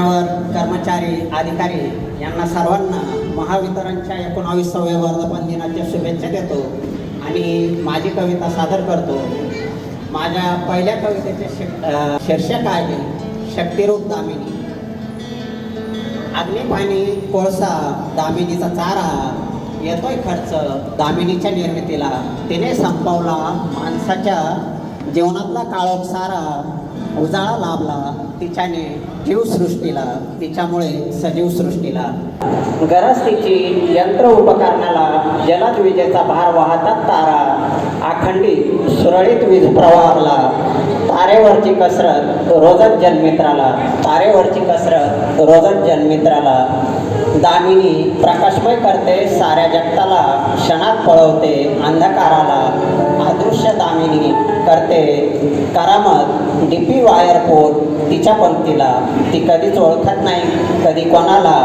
कर्मचारी अधिकारी यांना सर्वांना महावितरणच्या एकोणावीसाव्या वर्धापन दिनाच्या शुभेच्छा देतो आणि माझी कविता सादर करतो. माझ्या पहिल्या कवितेचे शिक- शीर्षक आहे शक्तिरूप दामिनी. अग्निपाणी कोळसा दामिनीचा चारा येतोय खर्च दामिनीच्या निर्मितीला. तिने संपवला माणसाच्या जीवनातला काळोख सारा. उजाळा लाभला तिच्याने जीवसृष्टीला तिच्यामुळे सजीव सृष्टीला. गरज तिची यंत्र उपकरणाला जलद विजेचा भार वाहतात तारा. अखंडित सुरळीत वीज प्रवाहला. तारेवरची कसरत रोजच जन्मित्राला तारेवरची कसरत रोजच जन्मित्राला दामिनी प्रकाशमय करते साऱ्या जगताला. क्षणात पळवते अंधकाराला. अदृश्य दामिनी करते. करामत डीपी वायर पोर तिच्या पंक्तीला. ती कधीच ओळखत नाही कधी कोणाला.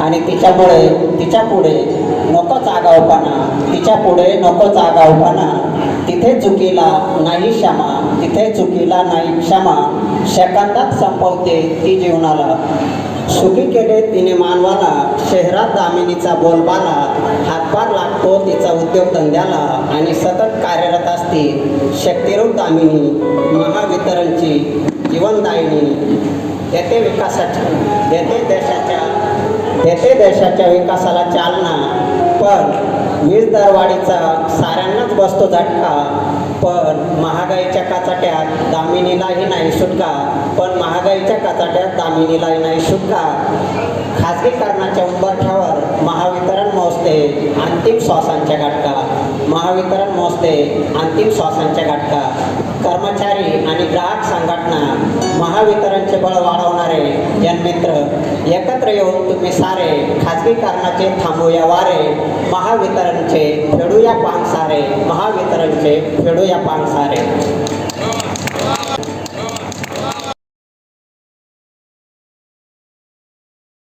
आणि तिच्यामुळे तिच्या पुढे नकोच आगाऊपणा तिच्या पुढे नकोच आगाऊपणा तिथे चुकीला नाही क्षमा तिथे चुकीला नाही क्षमा. सेकंदात संपवते ती जीवनाला. सुखी केले तिने मानवाला. शहरात दामिनीचा बोलबाला हातभार लागतो तिचा उद्योगधंद्याला आणि सतत कार्यरत असते शक्तिरूप दामिनी महावितरणची जीवनदायिनी. येथे विकासाच्या येथे देशाच्या येथे देशाच्या विकासाला चालना. पण वीज दरवाढीचा साऱ्यांनाच बसतो झटका. पण महागाईच्या काचाट्यात दामिनीलाही नाही सुटका. पण महागाईच्या काचाट्यात दामिनीलाही नाही सुटका. खाजगीकरणाच्या अंतिम श्वासांच्या घटका महावितरण मोजते अंतिम श्वासांच्या घटका. कर्मचारी आणि ग्राहक संघटना महावितरणचे बळ वाढवणारे जनमित्र एकत्र येऊन तुम्ही सारे खाजगीकरणाचे थांबूया वारे. महावितरणचे फेडूया पान सारे महावितरणचे फेडूया पान सारे.